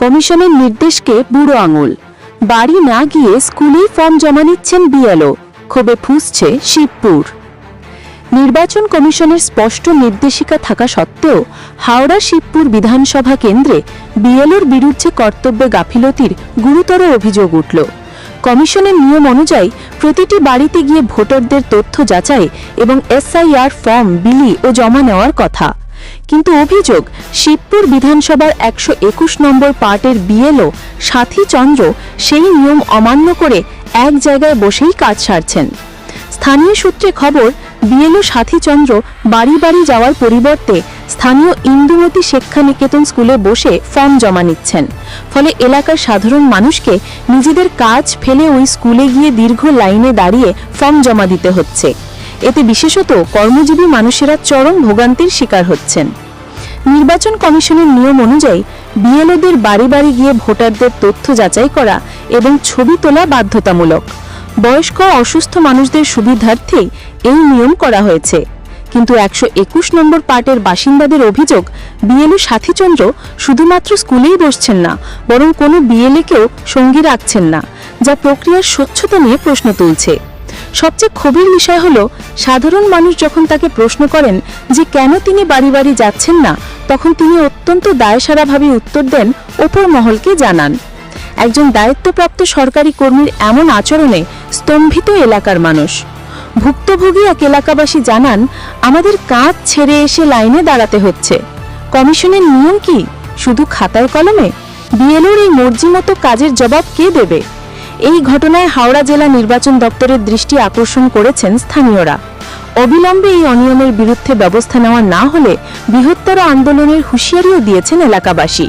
কমিশনের নির্দেশকে বুড়ো আঙুল। বাড়ি না গিয়ে স্কুলেই ফর্ম জমা নিচ্ছেন বিএলও। ক্ষোভে ফুঁসছে শিবপুর। নির্বাচন কমিশনের স্পষ্ট নির্দেশিকা থাকা সত্ত্বেও হাওড়া শিবপুর বিধানসভা কেন্দ্রে বিএলওর বিরুদ্ধে কর্তব্যে গাফিলতির গুরুতর অভিযোগ উঠল। কমিশনের নিয়ম অনুযায়ী প্রতিটি বাড়িতে গিয়ে ভোটারদের তথ্য যাচাই এবং এসআইআর ফর্ম বিলি ও জমা নেওয়ার কথা। কিন্তু অভিযোগ, শিবপুর বিধানসভার একশো একুশ নম্বর পার্টের বিএলও সাথী চন্দ্র সেই নিয়ম অমান্য করে এক জায়গায় বসেই কাজ সারছেন। স্থানীয় সূত্রে খবর, বিএলও সাথী চন্দ্র বাড়ি বাড়ি যাওয়ার পরিবর্তে স্থানীয় ইন্দুমতি শিক্ষানিকেতন স্কুলে বসে ফর্ম জমা নিচ্ছেন। ফলে এলাকার সাধারণ মানুষকে নিজেদের কাজ ফেলে ওই স্কুলে গিয়ে দীর্ঘ লাইনে দাঁড়িয়ে ফর্ম জমা দিতে হচ্ছে। এতে বিশেষত কর্মজীবী মানুষেরা চরম ভোগান্তির শিকার হচ্ছেন। নির্বাচন কমিশনের নিয়ম অনুযায়ী বিএলওদের বাড়ি বাড়ি গিয়ে ভোটারদের তথ্য যাচাই করা এবং ছবি তোলা বাধ্যতামূলক। বয়স্ক অসুস্থ মানুষদের সুবিধার্থেই এই নিয়ম করা হয়েছে। কিন্তু একশো একুশ নম্বর পার্টের বাসিন্দাদের অভিযোগ, বিএলও সাথীচন্দ্র শুধুমাত্র স্কুলেই বসছেন না, বরং কোনো বিএলএকেও সঙ্গী রাখছেন না, যা প্রক্রিয়ার স্বচ্ছতা নিয়ে প্রশ্ন তুলছে। সবচেয়ে ক্ষোভের বিষয় হলো, সাধারণ মানুষ যখন তাকে প্রশ্ন করেন যে কেন তিনি বাড়ি বাড়ি যাচ্ছেন না, তখন তিনি অত্যন্ত দায়সারাভাবে উত্তর দেন, ওপর মহলকে জানান। একজন দায়িত্বপ্রাপ্ত সরকারি কর্মীর এমন আচরণে স্তম্ভিত এলাকার মানুষ। ভুক্তভোগী এক এলাকাবাসী জানান, আমাদের কাজ ছেড়ে এসে লাইনে দাঁড়াতে হচ্ছে। কমিশনের নিয়ম কি? শুধু খাতায় কলমে? বিএলওর এই মর্জি মতো কাজের জবাব কে দেবে? এই ঘটনায় হাওড়া জেলা নির্বাচন দপ্তরের দৃষ্টি আকর্ষণ করেছেন স্থানীয়রা। অবিলম্বে এই অনিয়মের বিরুদ্ধে ব্যবস্থা নেওয়া না হলে বৃহত্তর আন্দোলনের হুঁশিয়ারিও দিয়েছেন এলাকাবাসী।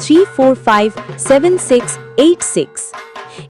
345 7686.